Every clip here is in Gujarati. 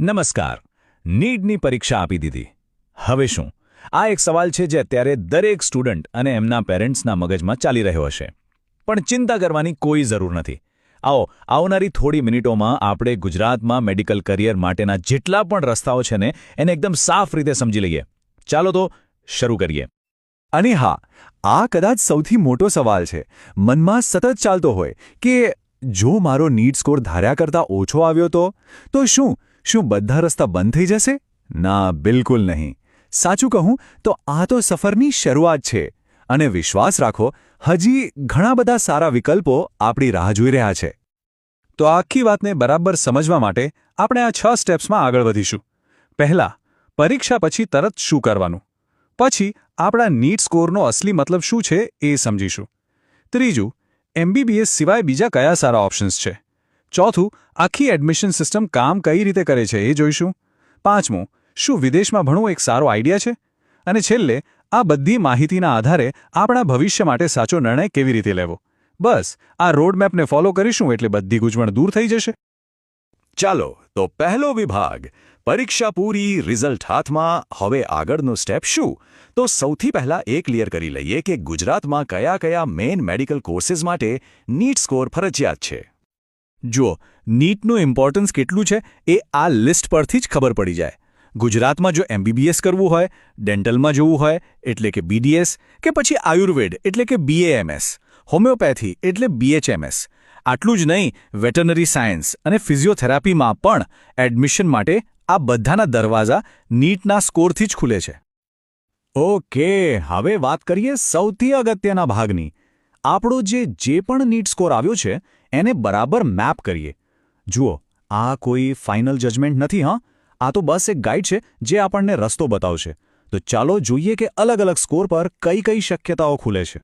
નમસ્કાર. નીટની પરીક્ષા આપી દીધી. હવે શું? આ એક સવાલ છે જે અત્યારે દરેક સ્ટુડન્ટ અને એમના પેરેન્ટ્સના મગજમાં ચાલી રહ્યો હશે. પણ ચિંતા કરવાની કોઈ જરૂર નથી. આવો, આવનારી થોડી મિનિટોમાં આપણે ગુજરાતમાં મેડિકલ કરિયર માટેના જેટલા પણ રસ્તાઓ છે ને, એને એકદમ સાફ રીતે સમજી લઈએ. ચાલો તો શરૂ કરીએ. અને હા, આ કદાચ સૌથી મોટો સવાલ છે. મનમાં સતત ચાલતો હોય કે જો મારો નીટ સ્કોર ધાર્યા કરતાં ઓછો આવ્યો તો? શું? શું બધા રસ્તા બંધ થઈ જશે? ના, બિલકુલ નહીં. સાચું કહું, તો આ તો સફરની શરૂઆત છે. અને વિશ્વાસ રાખો, હજી ઘણા બધા સારા વિકલ્પો આપણી રાહ જોઈ રહ્યા છે. તો આખી વાતને બરાબર સમજવા માટે આપણે આ છ સ્ટેપ્સમાં આગળ વધીશું. પહેલા, પરીક્ષા પછી તરત શું કરવાનું? પછી આપણા નીટ સ્કોરનો અસલી મતલબ શું છે એ સમજીશું. ત્રીજું, એમબીબીએસ સિવાય બીજા કયા સારા ઓપ્શન્સ છે? ચોથું, આખી એડમિશન સિસ્ટમ કામ કઈ રીતે કરે છે એ જોઈશું. પાંચમું, શું વિદેશમાં ભણવું એક સારો આઈડિયા છે? અને છેલ્લે, આ બધી માહિતીના આધારે આપણા ભવિષ્ય માટે સાચો નિર્ણય કેવી રીતે લેવો? બસ, આ રોડમેપને ફોલો કરીશું એટલે બધી ગૂંચવણ દૂર થઈ જશે. ચાલો, તો પહેલો વિભાગ, પરીક્ષા પૂરી રિઝલ્ટ હાથમાં, હવે આગળનો સ્ટેપ શું? તો સૌથી પહેલા એ ક્લિયર કરી લઈએ કે ગુજરાતમાં કયા કયા મેઇન મેડિકલ કોર્સિસ માટે નીટ સ્કોર ફરજિયાત છે. જુઓ, નીટનું ઇમ્પોર્ટન્સ કેટલું છે એ આ લિસ્ટ પરથી જ ખબર પડી જાય. ગુજરાતમાં જો એમબીબીએસ કરવું હોય ડેન્ટલમાં જવું હોય, એટલે કે બીડીએસ કે પછી આયુર્વેદ, એટલે કે બીએએમએસ હોમિયોપેથી એટલે બીએચએમએસ આટલું જ નહીં વેટરનરી સાયન્સ અને ફિઝિયોથેરાપીમાં પણ એડમિશન માટે આ બધાના દરવાજા નીટના સ્કોરથી જ ખુલે છે. ઓકે, હવે વાત કરીએ સૌથી અગત્યના ભાગની. આપણો જે જે પણ નીટ સ્કોર આવ્યો છે, એને બરાબર મેપ કરીએ. જુઓ, આ કોઈ ફાઇનલ જજમેન્ટ નથી, હા? આ તો બસ એક ગાઈડ છે, જે આપણને રસ્તો બતાવશે. તો ચાલો જોઈએ કે અલગ અલગ સ્કોર પર કઈ કઈ શક્યતાઓ ખુલે છે.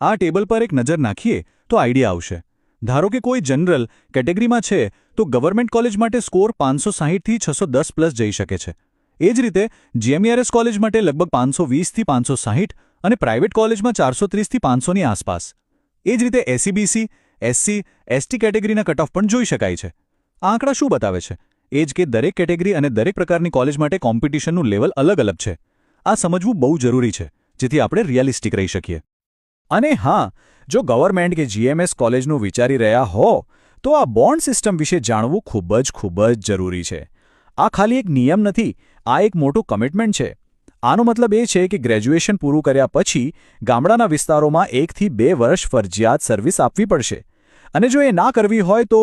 આ ટેબલ પર એક નજર નાખીએ, તો આઈડિયા આવશે. ધારો કે કોઈ જનરલ કેટેગરીમાં છે, તો ગવર્મેન્ટ કોલેજ માટે સ્કોર પાંચસો સાહીઠથી છસો દસ પ્લસ જઈ શકે છે. એ જ રીતે જીએમઈઆરએસ કોલેજ માટે લગભગ પાંચસો વીસથી પાંચસો સાહીઠ અને પ્રાઇવેટ કોલેજમાં ચારસો ત્રીસથી પાંચસોની આસપાસ. એ જ રીતે એસસીબીસી એસસી એસટી કેટેગરીના કટ ઓફ પણ જોઈ શકાય છે. આ આંકડા શું બતાવે છે? એ જ કે દરેક કેટેગરી અને દરેક પ્રકારની કોલેજ માટે કોમ્પિટિશનનું લેવલ અલગ અલગ છે. આ સમજવું બહુ જરૂરી છે, જેથી આપણે રિયાલિસ્ટિક રહી શકીએ. અને હા, જો ગવર્મેન્ટ કે જીએમએસ કોલેજનું વિચારી રહ્યા હો, તો આ બોન્ડ સિસ્ટમ વિશે જાણવું ખૂબ જ ખૂબ જ જરૂરી છે. આ ખાલી એક નિયમ નથી, આ એક મોટું કમિટમેન્ટ છે. આનો મતલબ એ છે કે ગ્રેજ્યુએશન પૂરું કર્યા પછી ગામડાના વિસ્તારોમાં એકથી બે વર્ષ ફરજિયાત સર્વિસ આપવી પડશે. અને જો એ ના કરવી હોય તો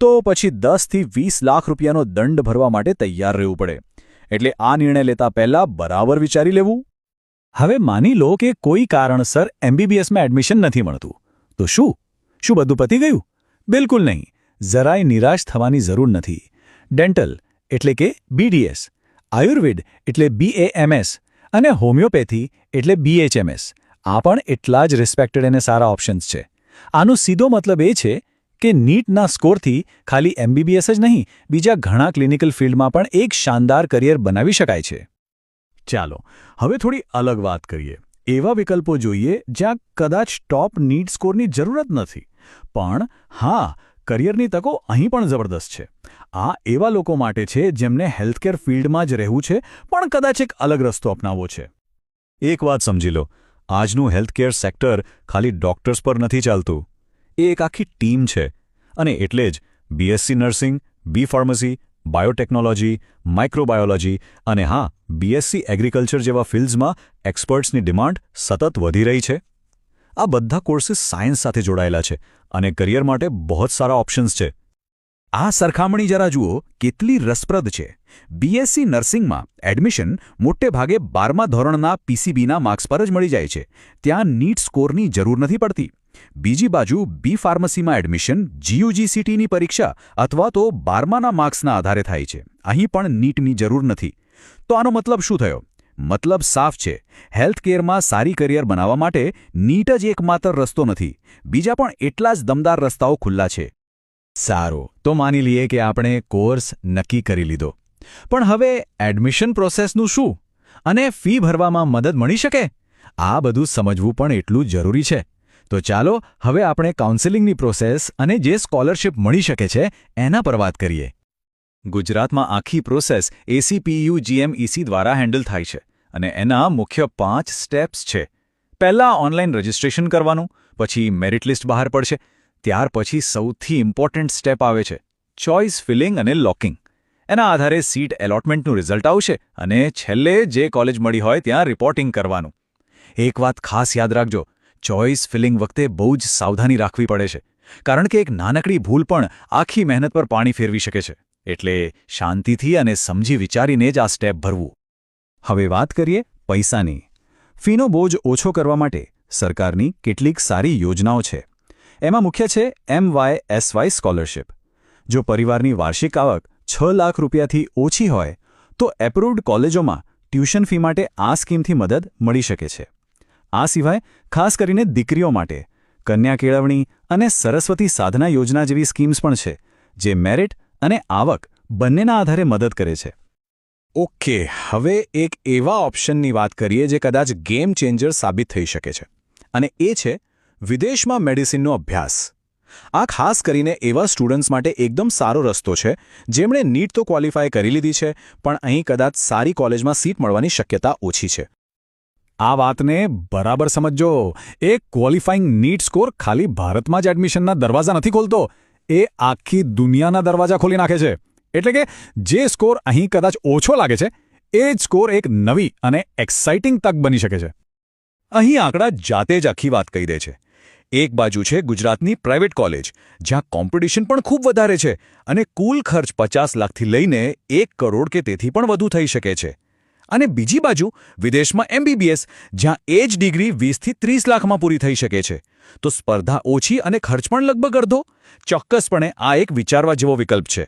તો પછી દસથી વીસ લાખ રૂપિયાનો દંડ ભરવા માટે તૈયાર રહેવું પડે. એટલે આ નિર્ણય લેતા પહેલા બરાબર વિચારી લેવું. હવે માની લો કે કોઈ કારણસર એમબીબીએસમાં એડમિશન નથી મળતું. તો શું? શું બધું પતી ગયું? બિલકુલ નહીં. જરાય નિરાશ થવાની જરૂર નથી. ડેન્ટલ એટલે કે બીડીએસ આયુર્વેદ એટલે બીએએમએસ અને હોમિયોપેથી એટલે બીએચએમએસ આ પણ એટલા જ રિસ્પેક્ટેડ અને સારા ઓપ્શન્સ છે. આનો સીધો મતલબ એ છે કે નીટના સ્કોરથી ખાલી એમબીબીએસ જ નહીં, બીજા ઘણા ક્લિનિકલ ફિલ્ડમાં પણ એક શાનદાર કરિયર બનાવી શકાય છે. ચાલો, હવે થોડી અલગ વાત કરીએ. એવા વિકલ્પો જોઈએ જ્યાં કદાચ ટોપ નીટ સ્કોરની જરૂરત નથી. પણ હા કરિયરની તકો અહીં પણ જબરદસ્ત છે. આ એવા લોકો માટે છે જેમને હેલ્થકેર ફિલ્ડમાં જ રહેવું છે, પણ કદાચ એક અલગ રસ્તો અપનાવવો છે. એક વાત સમજી લો, આજનું હેલ્થકેર સેક્ટર ખાલી ડોક્ટર્સ પર નથી ચાલતું. એ એક આખી ટીમ છે, અને એટલે જ BSc nursing B pharmacy, biotechnology, microbiology અને હા બીએસસી એગ્રીકલ્ચર જેવા ફિલ્ડ્સમાં એક્સપર્ટ્સની ડિમાન્ડ સતત વધી રહી છે. આ બધા કોર્સિસ સાયન્સ સાથે જોડાયેલા છે અને કરિયર માટે બહુ સારા ઓપ્શન્સ છે. આ સરખામણી જરા જુઓ કેટલી રસપ્રદ છે. બીએસસી નર્સિંગમાં એડમિશન મોટે ભાગે બારમા ધોરણના પીસીબીના માર્ક્સ પર જ મળી જાય છે. ત્યાં નીટ સ્કોરની જરૂર નથી પડતી. બીજી બાજુ બી ફાર્મસીમાં એડમિશન જીયુજીસીટીની પરીક્ષા અથવા તો બારમાના માર્ક્સના આધારે થાય છે. અહીં પણ નીટની જરૂર નથી. તો આનો મતલબ શું થયો? મતલબ સાફ છે. હેલ્થકેરમાં સારી કરિયર બનાવવા માટે નીટ જ એકમાત્ર રસ્તો નથી. બીજા પણ એટલા જ દમદાર રસ્તાઓ ખુલ્લા છે. સારું. તો માની લઈએ કે આપણે કોર્સ નક્કી કરી લીધો. પણ હવે એડમિશન પ્રોસેસનું શું? અને ફી ભરવામાં મદદ મળી શકે? આ બધું સમજવું પણ એટલું જરૂરી છે. તો ચાલો હવે આપણે કાઉન્સેલિંગની પ્રોસેસ અને જે સ્કોલરશિપ મળી શકે છે, એના પર વાત કરીએ. ગુજરાતમાં આખી પ્રોસેસ એસીપીયુ જીએમઈસી દ્વારા હેન્ડલ થાય છે. અને એના મુખ્ય પાંચ સ્ટેપ્સ છે. પહેલાં ઓનલાઈન રજિસ્ટ્રેશન કરવાનું, પછી મેરિટ લિસ્ટ બહાર પડશે, ત્યાર પછી સૌથી ઇમ્પોર્ટન્ટ સ્ટેપ આવે છે ચોઇસ ફિલિંગ અને લોકિંગ. એના આધારે સીટ એલોટમેન્ટનું રિઝલ્ટ આવશે અને છેલ્લે જે કોલેજ મળી હોય ત્યાં રિપોર્ટિંગ કરવાનું. એક વાત ખાસ યાદ રાખજો ચોઇસ ફિલિંગ વખતે બહુ જ સાવધાની રાખવી પડે છે, કારણ કે એક નાનકડી ભૂલ પણ આખી મહેનત પર પાણી ફેરવી શકે છે. એટલે શાંતિથી અને સમજી વિચારીને જ આ સ્ટેપ ભરવું. હવે વાત કરીએ પૈસાની. ફીનો બોજ ઓછો કરવા માટે સરકારની કેટલીક સારી યોજનાઓ છે. એમાં મુખ્ય છે M Y S Y scholarship. જો પરિવારની વાર્ષિક આવક છ લાખ રૂપિયાથી ઓછી હોય, તો એપ્રુવ્ડ કોલેજોમાં ટ્યુશન ફી માટે આ સ્કીમથી મદદ મળી શકે છે. આ સિવાય ખાસ કરીને દીકરીઓ માટે કન્યા કેળવણી અને સરસ્વતી સાધના યોજના જેવી સ્કીમ્સ પણ છે, જે મેરિટ અને આવક બંનેના આધારે મદદ કરે છે. ઓકે, હવે એક એવા ઓપ્શનની વાત કરીએ જે કદાચ ગેમ ચેન્જર સાબિત થઈ શકે છે. અને એ છે, વિદેશમાં મેડિસિનનો અભ્યાસ. આ ખાસ કરીને એવા સ્ટુડન્ટ્સ માટે એકદમ સારો રસ્તો છે, જેમણે નીટ તો ક્વોલિફાય કરી લીધી છે, પણ અહીં કદાચ સારી કોલેજમાં સીટ મળવાની શક્યતા ઓછી છે. આ વાતને બરાબર સમજો એ ક્વોલિફાઈંગ નીટ સ્કોર ખાલી ભારતમાં જ એડમિશનના દરવાજા નથી ખોલતો. એ આખી દુનિયાના દરવાજા ખોલી નાખે છે. એટલે કે જે સ્કોર અહીં કદાચ ઓછો લાગે છે, એ જ સ્કોર એક નવી અને એક્સાઇટિંગ તક બની શકે છે. અહીં આંકડા જાતે જ આખી વાત કહી દે છે. એક બાજુ છે ગુજરાતની પ્રાઇવેટ કોલેજ જ્યાં કોમ્પિટિશન પણ ખૂબ વધારે છે અને કુલ ખર્ચ પચાસ લાખથી લઈને એક કરોડ કે તેથી પણ વધુ થઈ શકે છે. અને બીજી બાજુ વિદેશમાં એમબીબીએસ જ્યાં એ જ ડિગ્રી વીસથી ત્રીસ લાખમાં પૂરી થઈ શકે છે. તો સ્પર્ધા ઓછી અને ખર્ચ પણ લગભગ અડધો. ચોક્કસપણે આ એક વિચારવા જેવો વિકલ્પ છે.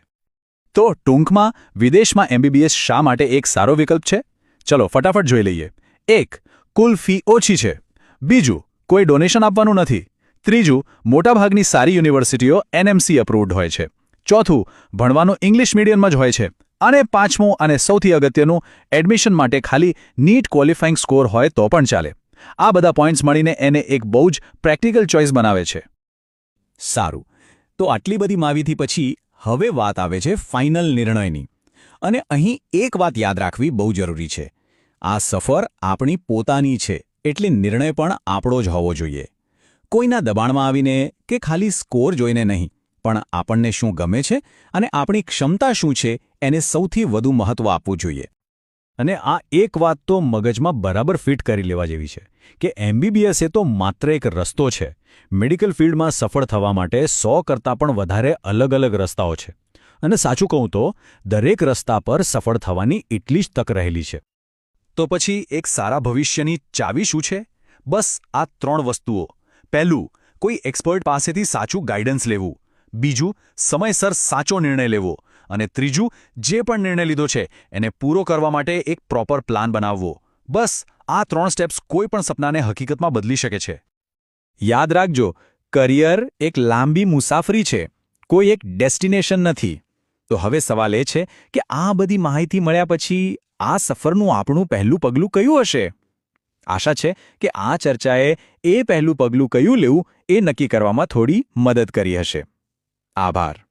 તો ટૂંકમાં વિદેશમાં એમબીબીએસ શા માટે એક સારો વિકલ્પ છે? ચલો, ફટાફટ જોઈ લઈએ. એક, કુલ ફી ઓછી છે. બીજું, કોઈ ડોનેશન આપવાનું નથી. ત્રીજું, મોટાભાગની સારી યુનિવર્સિટીઓ એનએમસી અપ્રૂવડ હોય છે. ચોથું, ભણવાનું ઇંગ્લિશ મીડિયમમાં જ હોય છે. અને પાંચમું અને સૌથી અગત્યનું, એડમિશન માટે ખાલી નીટ ક્વોલિફાઈંગ સ્કોર હોય તો પણ ચાલે. આ બધા પોઈન્ટ્સ મળીને એને એક બહુ જ પ્રેક્ટિકલ ચોઇસ બનાવે છે. સારું. તો આટલી બધી માવીથી પછી હવે વાત આવે છે ફાઇનલ નિર્ણયની. અને અહીં એક વાત યાદ રાખવી બહુ જરૂરી છે. આ સફર આપણી પોતાની છે, એટલે નિર્ણય પણ આપણો જ હોવો જોઈએ. કોઈના દબાણમાં આવીને કે ખાલી સ્કોર જોઈને નહીં, પણ આપણને શું ગમે છે અને આપણી ક્ષમતા શું છે એને સૌથી વધુ મહત્વ આપવું જોઈએ. અને આ એક વાત તો મગજમાં બરાબર ફિટ કરી લેવા જેવી છે. કે એમબીબીએસ એ તો માત્ર એક રસ્તો છે. મેડિકલ ફિલ્ડમાં સફળ થવા માટે સો કરતાં પણ વધારે અલગ અલગ રસ્તાઓ છે. અને સાચું કહું તો, દરેક રસ્તા પર સફળ થવાની એટલી જ તક રહેલી છે. તો પછી એક સારા ભવિષ્યની ચાવી શું છે? બસ આ ત્રણ વસ્તુઓ. પહેલું, કોઈ એક્સપર્ટ પાસેથી સાચું ગાઈડન્સ લેવું. બીજું, સમયસર સાચો નિર્ણય લેવો. અને ત્રીજું, જે પણ નિર્ણય લીધો છે, એને પૂરો કરવા માટે એક પ્રોપર પ્લાન બનાવવો. બસ આ ત્રણ સ્ટેપ્સ કોઈ પણ સપનાને હકીકતમાં બદલી શકે છે. યાદ રાખજો, કરિયર એક લાંબી મુસાફરી છે, કોઈ એક ડેસ્ટિનેશન નથી. તો હવે સવાલ એ છે કે આ બધી માહિતી મળ્યા પછી આ સફરનું આપણું પહેલું પગલું કયું હશે? આશા છે કે આ ચર્ચાએ એ પહેલું પગલું કયું લેવું એ નક્કી કરવામાં થોડી મદદ કરી હશે. આભાર.